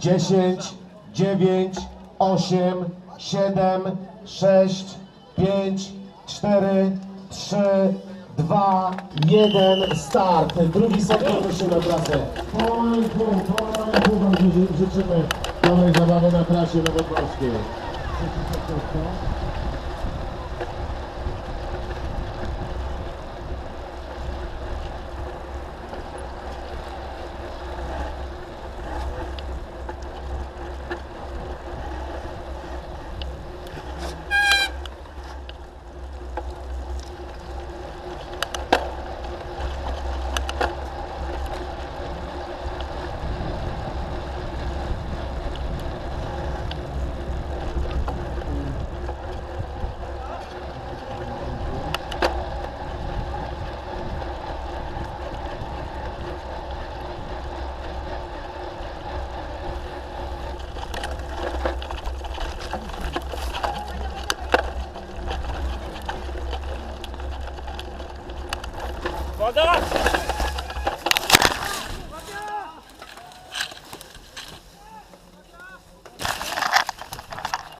10, 9, 8, 7, 6, 5, 4, 3, 2, 1, start. Drugi sektor wyszły na trasę. Pomalutku, pomalutku wam ży- życzymy dobrej zabawy na trasie nowodworskiej. Вода!